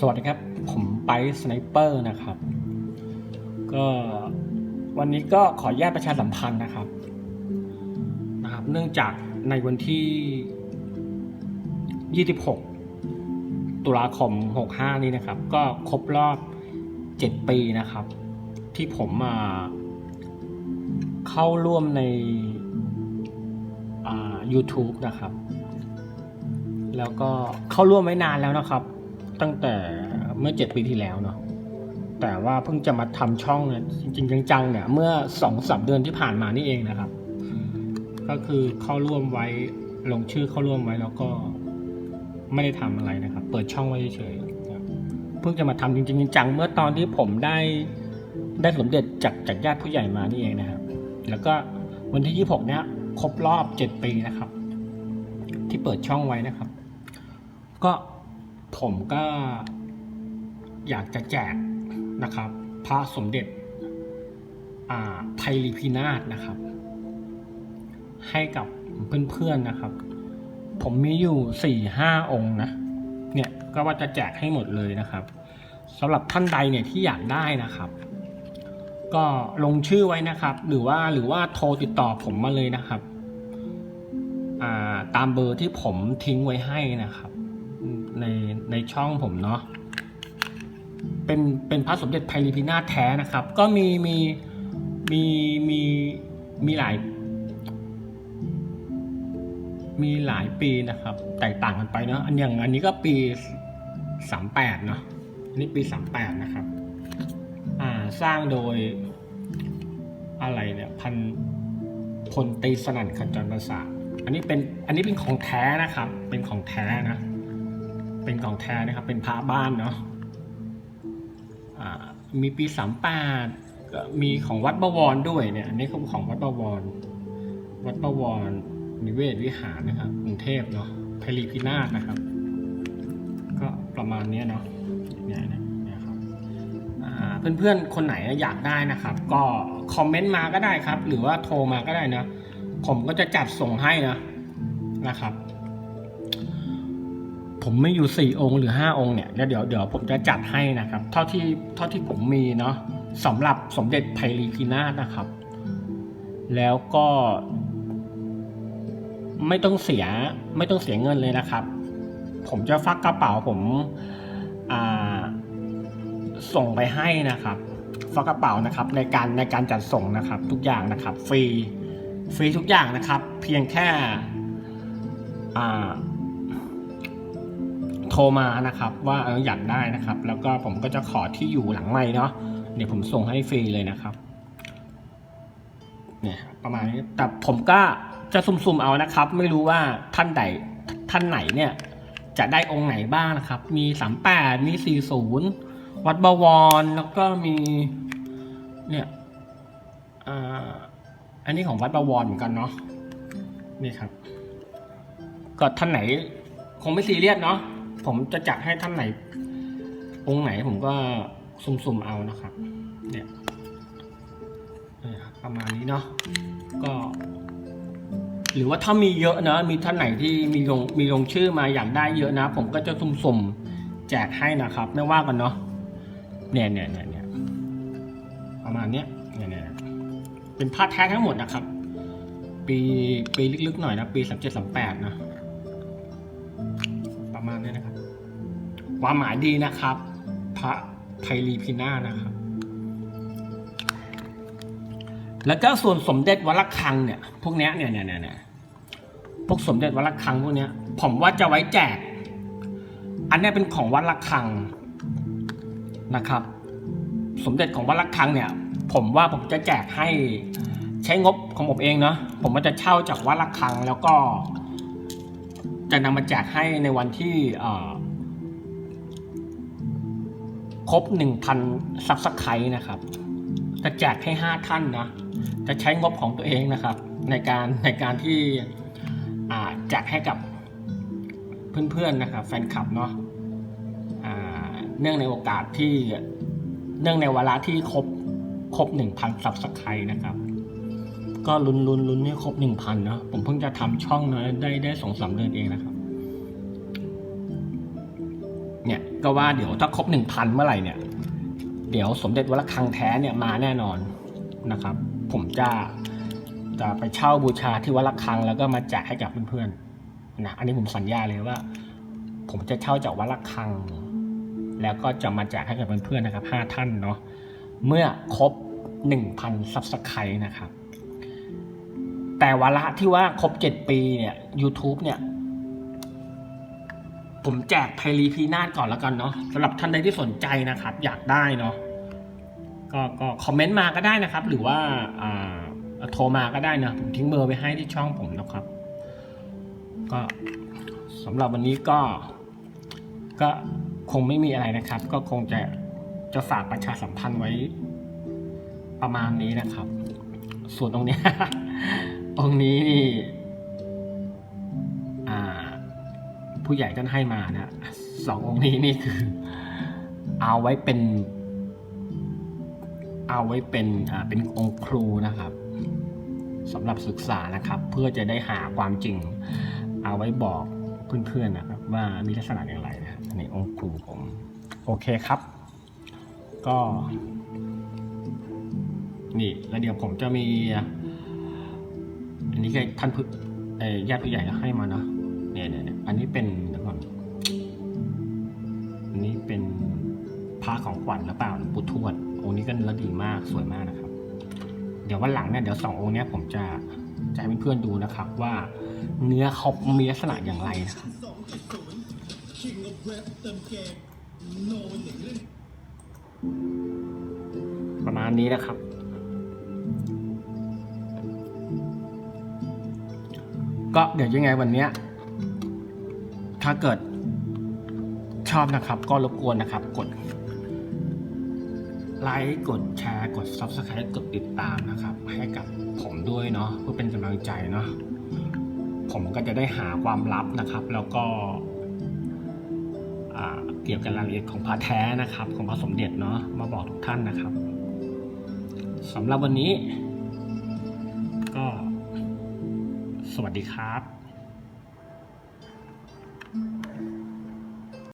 สวัสดีครับ ผมไปสไนเปอร์นะครับ ก็วันนี้ก็ขออนุญาตประชาสัมพันธ์นะครับนะครับ เนื่องจากในวันที่ 26 ตุลาคม 65 นี้นะครับ ก็ครบรอบ 7 ปีนะครับ ที่ผมมาเข้าร่วมในอ่า YouTube นะครับ แล้วก็เข้าร่วมไว้นานแล้วนะครับ ตั้งแต่เมื่อเจ็ดปีที่แล้วเนาะแต่ว่าเพิ่งจะมาทำช่องเนี่ยจริงๆจังๆเนี่ยเมื่อสองสามเดือนที่ผ่านมานี่เองนะครับ ก็คือเข้าร่วมไว้ลงชื่อเข้าร่วมไว้แล้วก็ไม่ได้ทำอะไรนะครับ เปิดช่องไว้เฉยๆเพิ่งจะมาทำจริงๆจังๆเมื่อตอนที่ผมได้ได้สมเด็จจากจากญาติผู้ใหญ่มานี่เองนะครับ แล้วก็วันที่ 26 เนี้ยครบรอบ 7 ปีนะครับ ที่เปิดช่องไว้นะครับ ก็ ผมก็อยากจะแจกนะครับ พระสมเด็จอ่าไพลีพินาศนะครับ ให้กับเพื่อนๆนะครับ ผมมีอยู่สี่ห้าองค์นะเนี่ยก็ว่าจะแจกให้หมดเลยนะครับสำหรับท่านใดเนี่ยที่อยากได้นะครับ ก็ลงชื่อไว้นะครับ หรือว่าหรือว่าโทรติดต่อผมมาเลยนะครับาตามเบอร์ที่ผมทิ้งไว้ให้นะครับ ในในช่องผมเนาะเป็นเป็นพระสมเด็จไพลิพินาแท้นะครับ ก็มีมีมีมีมีหลาย มีหลายปีนะครับ แตกต่างกันไปเนาะอันอย่างอันนี้ก็ปีสามแปดเนาะอันนี้ปีสามแปดนะครับ อ่าสร้างโดยอะไรเนี่ยพันพลตีสนั่นขจรประสาทอันนี้เป็นอันนี้เป็นของแท้นะครับ เป็นของแท้นะ เป็นของแท้นะครับ เป็นพระบ้านเนาะมีปีสามแปดมีของวัดบวรด้วยเนี่ยอันนี้คือของวัดบวร วัดบวรนิเวศวิหารนะครับกรุงเทพเนาะพลีพินาศนะครับ ก็ประมาณนี้เนาะเนี่ยนี่ยนะครับเพื่อนๆคนไหนอยากได้นะครับ ก็คอมเมนต์มาก็ได้ครับ หรือว่าโทรมาก็ได้นะผมก็จะจัดส่งให้นะนะครับ ผมไม่อยู่สี่องค์หรือห้าองค์เนี่ยเดี๋ยวเดี๋ยวเดี๋ยวผมจะจัดให้นะครับ เท่าที่เท่าที่ผมมีเนาะสำหรับสมเด็จไพลีพีนาศนะครับ แล้วก็ ไม่ต้องเสียไม่ต้องเสียเงินเลยนะครับ ผมจะฟักกระเป๋าผมาส่งไปให้นะครับฝากกระเป๋านะครับในการในการจัดส่งนะครับ ทุกอย่างนะครับ ฟรีฟรีทุกอย่างนะครับ เพียงแค่ โทรมานะครับ ว่าเอออยากได้นะครับ แล้วก็ผมก็จะขอที่อยู่หลังไม้เนาะเดี๋ยวผมส่งให้ฟรีเลยนะครับเนี่ยประมาณนี้แต่ผมก็จะซุ่มๆเอานะครับ ไม่รู้ว่าท่านใดท่านไหนเนี่ย จะได้องค์ไหนบ้างนะครับ มีสามแปดมีสี่ศูนย์วัดบวรแล้วก็มีเนี่ยออันนี้ของวัดบวรเหมือนกันเนาะนี่ครับก็ท่านไหนคงไม่ซีเรียสเนาะ ผมจะจัดให้ท่านไหน องค์ไหนผมก็ซุ่มๆเอานะครับ เนี่ยเนี่ยครับประมาณนี้เนาะก็ หรือว่าถ้ามีเยอะนะ มีท่านไหนที่มีลงมีลงชื่อมาอยากได้เยอะนะ ผมก็จะสุ่มๆแจกให้นะครับ ไม่ว่ากันเนาะเนี่ยเนี่ยเนี่ยเนี่ยประมาณเนี้ยเนี่ยเนี่ยเป็นผ้าแท้ทั้งหมดนะครับ ปีปีลึกๆหน่อยนะ ปีสามเจ็ดสามแปดนะ มาณนี้นะครับ ความหมายดีนะครับ พระไพลีพินานะครับ แล้วก็ส่วนสมเด็จวัดระฆังเนี่ย พวกเนี้ยเนี่ยเนี่ยเนี่ยพวกสมเด็จวัดระฆังพวกเนี้ย ผมว่าจะไว้แจก อันนี้เป็นของวัดระฆังนะครับ สมเด็จของวัดระฆังเนี่ย ผมว่าผมจะแจกให้ใช้งบของผมเองเนาะผมก็จะเช่าจากวัดระฆังแล้วก็ จะนำมาแจกให้ในวันที่ครบหนึ่งพันซับสไครต์นะครับ จะแจกให้ห้าท่านนะ จะใช้งบของตัวเองนะครับ ในการในการที่แจกให้กับเพื่อนๆนะครับ แฟนคลับเนาะเนื่องในโอกาสที่เนื่องในวาระที่ครบครบหนึ่งพันซับสไครต์นะครับ ก็ลุ้นลุ้นลุ้นให้ครบหนึ่งพันนะผมเพิ่งจะทำช่องนะได้ได้สองสามเดือนเองนะครับ เนี่ยก็ว่าเดี๋ยวถ้าครบหนึ่งพันเมื่อไหร่เนี่ย เดี๋ยวสมเด็จวัดระฆังแท้เนี่ยมาแน่นอนนะครับ ผมจะจะไปเช่าบูชาที่วัดระฆังแล้วก็มาแจกให้กับเพื่อนๆนะอันนี้ผมสัญญาเลยว่า ผมจะเช่าจากวัดระฆัง แล้วก็จะมาแจกให้กับเพื่อนๆนะครับห้าท่านเนาะเมื่อครบหนึ่งพันซับสไครต์นะครับ แต่วาระที่ว่าครบเจ็ดปีเนี่ย YouTube เนี่ย ผมแจกไพรีพีนาศก่อนแล้วกันเนาะสำหรับท่านใดที่สนใจนะครับ อยากได้เนาะก็ก็คอมเมนต์มาก็ได้นะครับ หรือว่าอ่าโทรมาก็ได้นะ ผมทิ้งเบอร์ไว้ให้ที่ช่องผมนะครับ ก็สำหรับวันนี้ก็ ก็คงไม่มีอะไรนะครับ ก็คงจะจะฝากประชาสัมพันธ์ไว้ประมาณนี้นะครับ ส่วนตรงนี้ ยตรงนี้นี่ผู้ใหญ่ท่านให้มานะสององค์นี้นี่คือ เอาไว้เป็น เอาไว้เป็นอ่าเป็นองค์ครูนะครับสำหรับศึกษานะครับ เพื่อจะได้หาความจริง เอาไว้บอกเพื่อนๆนะครับ ว่ามีลักษณะอย่างไรนะอันนี้องค์ครูผม โอเคครับ ก็ นี่แล้วเดี๋ยวผมจะมี อันนี้ก็ท่านผู้เอ่อญาติผู้ใหญ่ให้มาเนาะเนี่ยเนี่ยเนี่ยอันนี้เป็นเดี๋ยวก่อนอันนี้เป็นพระของขวัญหรือเปล่าหลวงปู่ทวดองค์นี้ก็เนื้อดีมากสวยมากนะครับ เดี๋ยววันหลังเนี่ยเดี๋ยวสององค์เนี้ยผมจะจะให้เพื่อนๆดูนะครับ ว่าเนื้อเขามีลักษณะอย่างไรนะครับประมาณนี้นะครับ ก็เดี๋ยวยังไงวันเนี้ยถ้าเกิดชอบนะครับ ก็รบกวนนะครับ กดไลค์กดแชร์กด Subscribe กดติดตามนะครับ ให้กับผมด้วยเนาะเพื่อเป็นกำลังใจเนาะผมก็จะได้หาความลับนะครับ แล้วก็เกี่ยวกับรายละเอียดของพระแท้นะครับ ของพระสมเด็จเนาะมาบอกทุกท่านนะครับสำหรับวันนี้ ก็ สวัสดีครับ